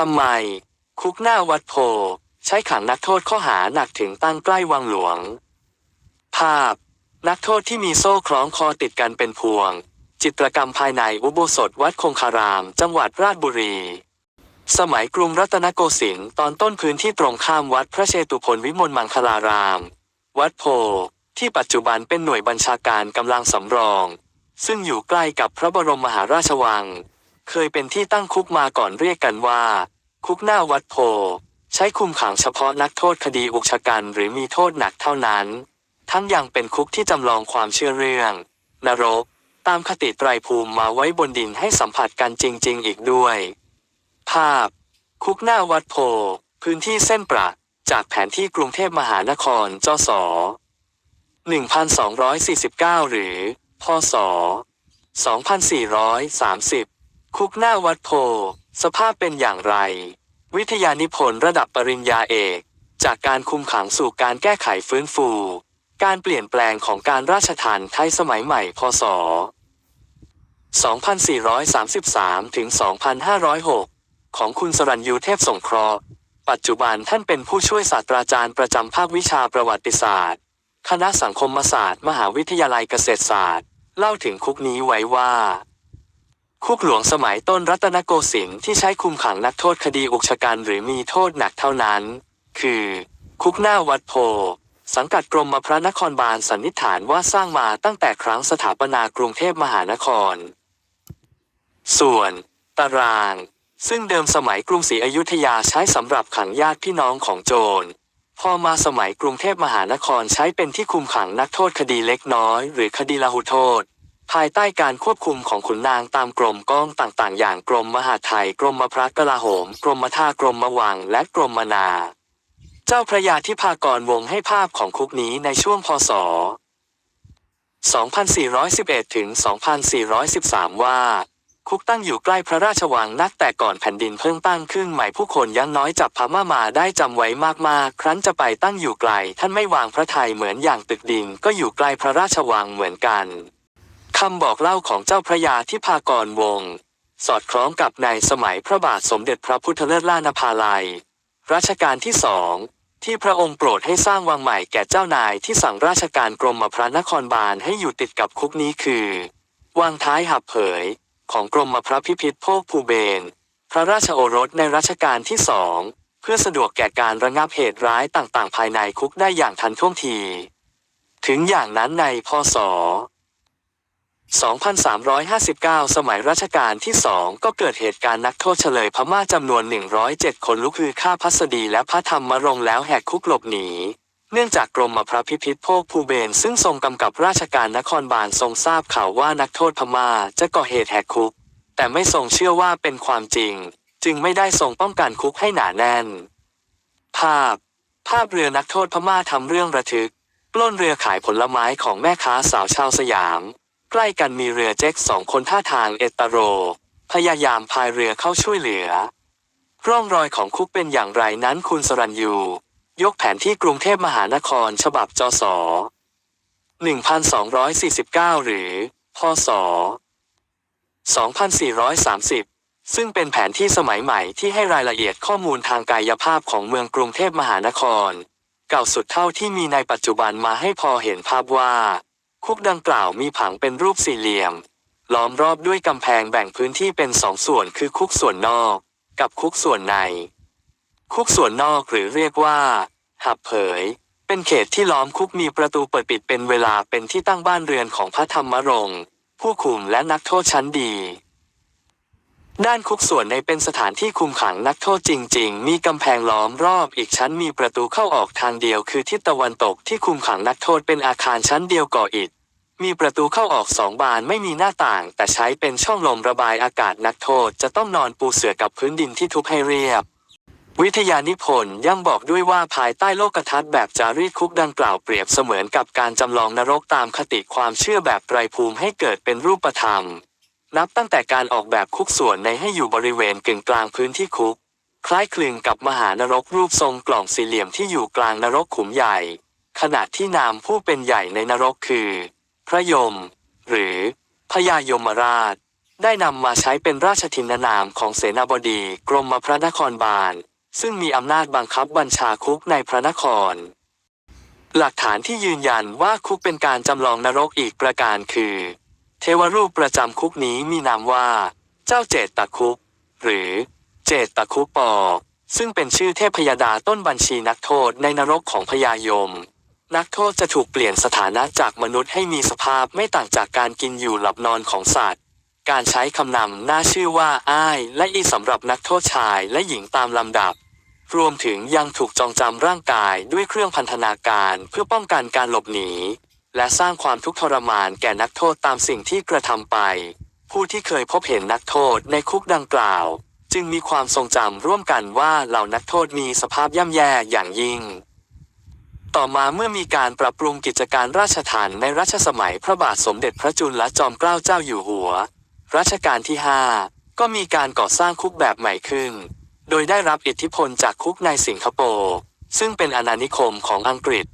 ทำไม คุกหน้าวัดโพ ใช้ขังนักโทษข้อหาหนักถึงตั้งใกล้วังหลวง ภาพ นักโทษที่มีโซ่คล้องคอติดกันเป็นพวง จิตรกรรมภายในอุโบสถวัดคงคาราม จังหวัดราชบุรี สมัยกรุงรัตนโกสินทร์ตอนต้นพื้นที่ตรงข้ามวัดพระเชตุพนวิมลมังคลาราม วัดโพที่ปัจจุบันเป็นหน่วยบัญชาการกำลังสำรอง ซึ่งอยู่ใกล้กับพระบรมมหาราชวัง เคยเป็นที่ตั้งคุกมาก่อนเรียกกันว่า คุกหน้าวัดโพ ใช้คุมขังเฉพาะนักโทษคดีอุกชะกันหรือมีโทษหนักเท่านั้น ทั้งยังเป็นคุกที่จำลองความเชื่อเรื่อง นรก ตามคติไตรภูมิมาไว้บนดินให้สัมผัสกันจริง ๆ อีกด้วย ภาพ คุกหน้าวัดโพ พื้นที่เส้นประจากแผนที่กรุงเทพมหานครจศ1249 หรือ พศ 2430 คุกหน้าวัดโพ สภาพเป็นอย่างไร วิทยานิพนธ์ระดับปริญญาเอก จากการคุมขังสู่การแก้ไขฟื้นฟู การเปลี่ยนแปลงของการราชทานไทยสมัยใหม่ พศ 2433 ถึง 2506 ของคุณสรัญยูเทพสงเคราะห์ ปัจจุบันท่านเป็นผู้ช่วยศาสตราจารย์ประจำภาควิชาประวัติศาสตร์ คณะสังคมศาสตร์ มหาวิทยาลัยเกษตรศาสตร์ เล่าถึงคุกนี้ไว้ว่า คุกหลวงสมัยต้นรัตนโกสินทร์ที่ใช้คุมขังนักโทษคดีอุกชะกันหรือมีโทษหนักเท่านั้น คือ คุกหน้าวัดโพ สังกัดกรมพระนครบาลสันนิษฐานว่าสร้างมาตั้งแต่ครั้งสถาปนากรุงเทพมหานคร ส่วน ตาราง ซึ่งเดิมสมัยกรุงศรีอยุธยาใช้สำหรับขังญาติพี่น้องของโจรพอมาสมัยกรุงเทพมหานครใช้เป็นที่คุมขังนักโทษคดีเล็กน้อย หรือคดีละหุโทษ ภายใต้การควบคุมของขุนนางตามกรมกองต่างๆ อย่างกรมมหาไทยกรมพระกลาโหม กรมท่ากรมมวัง และกรมมนา เจ้าพระยาที่พากรวงให้ภาพของคุกนี้ในช่วงพศ 2411 ถึง 2413 ว่า คุกตั้งอยู่ใกล้พระราชวังนักแต่ก่อนแผ่นดินเพิ่งตั้งขึ้นใหม่ผู้คนยังน้อยจับพม่ามาได้จำไว้มากๆ ครั้นจะไปตั้งอยู่ไกล ท่านไม่วางพระไทยเหมือนอย่างตึกดินก็อยู่ใกล้พระราชวังเหมือนกัน คำบอกเล่าของเจ้าพระยาที่พากรวง สอดคล้องกับในสมัยพระบาทสมเด็จพระพุทธเลิศล่านภาลัย รัชกาลที่สองที่พระองค์โปรดให้สร้างวังใหม่แก่เจ้านายที่สั่งราชการกรมพระนครบาลให้อยู่ติดกับคุกนี้คือ วังท้ายหับเผย ของกรมพระพิพิธโภคภูเบศรพระราชโอรสในรัชกาลที่สองเพื่อสะดวกแก่การระงับเหตุร้ายต่างๆ ภายในคุกได้อย่างทันท่วงที ถึงอย่างนั้นในพศ 2359 สมัยรัชกาลที่สองก็เกิดเหตุการณ์นักโทษเฉลยพม่าจำนวน 107 คนลุกฮือฆ่าพัสดีและพระธรรมรงแล้วแหกคุกหลบหนี เนื่องจากกรมพระพิพิธโภคภูเบศรซึ่งทรงกำกับราชการนครบาลทรงทราบข่าวว่านักโทษพม่าจะก่อเหตุแหกคุก แต่ไม่ทรงเชื่อว่าเป็นความจริง จึงไม่ได้ทรงป้องกันคุกให้หนาแน่น ภาพ ภาพเรือนักโทษพม่าทำเรื่องระทึก ปล้นเรือขายผลไม้ของแม่ค้าสาวชาวสยาม ใกล้กันมีเรือเจ็กสองคนท่าทางเอตโร พยายามพายเรือเข้าช่วยเหลือ ร่องรอยของคุกเป็นอย่างไรนั้นคุณสรัญยูยกแผนที่กรุงเทพมหานครฉบับจศ1249 หรือ พศ 2430 ซึ่งเป็นแผนที่สมัยใหม่ที่ให้รายละเอียดข้อมูลทางกายภาพของเมืองกรุงเทพมหานคร เก่าสุดเท่าที่มีในปัจจุบันมาให้พอเห็นภาพว่า คุกดังกล่าวมีผังเป็นรูปสี่เหลี่ยม ล้อมรอบด้วยกำแพงแบ่งพื้นที่เป็นสองส่วนคือคุกส่วนนอก กับคุกส่วนใน คุกส่วนนอกหรือเรียกว่า หับเผย เป็นเขตที่ล้อมคุกมีประตูเปิดปิดเป็นเวลาเป็นที่ตั้งบ้านเรือนของพระธรรมรงค์ผู้คุมและนักโทษชั้นดี ด้านคุกส่วนในเป็นสถานที่คุมขังนักโทษจริง ๆ มีกำแพงล้อมรอบอีกชั้นมีประตูเข้าออกทางเดียวคือทิศตะวันตกที่คุมขังนักโทษเป็นอาคารชั้นเดียวก่ออิฐ มีประตูเข้าออกสองบานไม่มีหน้าต่าง แต่ใช้เป็นช่องลมระบายอากาศนักโทษจะต้องนอนปูเสื่อกับพื้นดินที่ทุบให้เรียบ วิทยานิพนธ์ยังบอกด้วยว่าภายใต้โลกทัศน์แบบจารีตคุกดังกล่าวเปรียบเสมือนกับการจำลองนรกตามคติความเชื่อแบบไตรภูมิให้เกิดเป็นรูปธรรม นับตั้งแต่การออกแบบคุกส่วนในให้อยู่บริเวณกึ่งกลางพื้นที่คุก คล้ายคลึงกับมหานรกรูปทรงกล่องสี่เหลี่ยมที่อยู่กลางนรกขุมใหญ่ ขณะที่นามผู้เป็นใหญ่ในนรกคือ พระยม หรือพญายมราช ได้นำมาใช้เป็นราชทินนามของเสนาบดีกรมพระนครบาล ซึ่งมีอำนาจบังคับบัญชาคุกในพระนคร หลักฐานที่ยืนยันว่าคุกเป็นการจำลองนรกอีกประการคือ เทวรูปประจำคุกนี้มีนามว่า เจ้าเจตตะคุก หรือเจตตะคุกปอกซึ่งเป็นชื่อเทพยดาต้นบัญชีนักโทษในนรกของพญายม นักโทษจะถูกเปลี่ยนสถานะจากมนุษย์ให้มีสภาพไม่ต่างจากการกินอยู่หลับนอนของสัตว์ การใช้คำนำหน้าชื่อว่าอ้าย และอีสำหรับนักโทษชายและหญิงตามลำดับ รวมถึงยังถูกจองจำร่างกายด้วยเครื่องพันธนาการเพื่อป้องกันการหลบหนี และสร้างความทุกข์ทรมานแก่นักโทษตามสิ่งที่กระทำไป ผู้ที่เคยพบเห็นนักโทษในคุกดังกล่าว จึงมีความทรงจำร่วมกันว่าเหล่านักโทษมีสภาพย่ำแย่อย่างยิ่ง ต่อมาเมื่อมีการปรับปรุงกิจการราชทัณฑ์ในรัชสมัยพระบาทสมเด็จพระจุลจอมเกล้าเจ้าอยู่หัว รัชกาลที่ 5 ก็มีการก่อสร้างคุกแบบใหม่ขึ้น โดยได้รับอิทธิพลจากคุกในสิงคโปร์ซึ่งเป็นอาณานิคมของอังกฤษ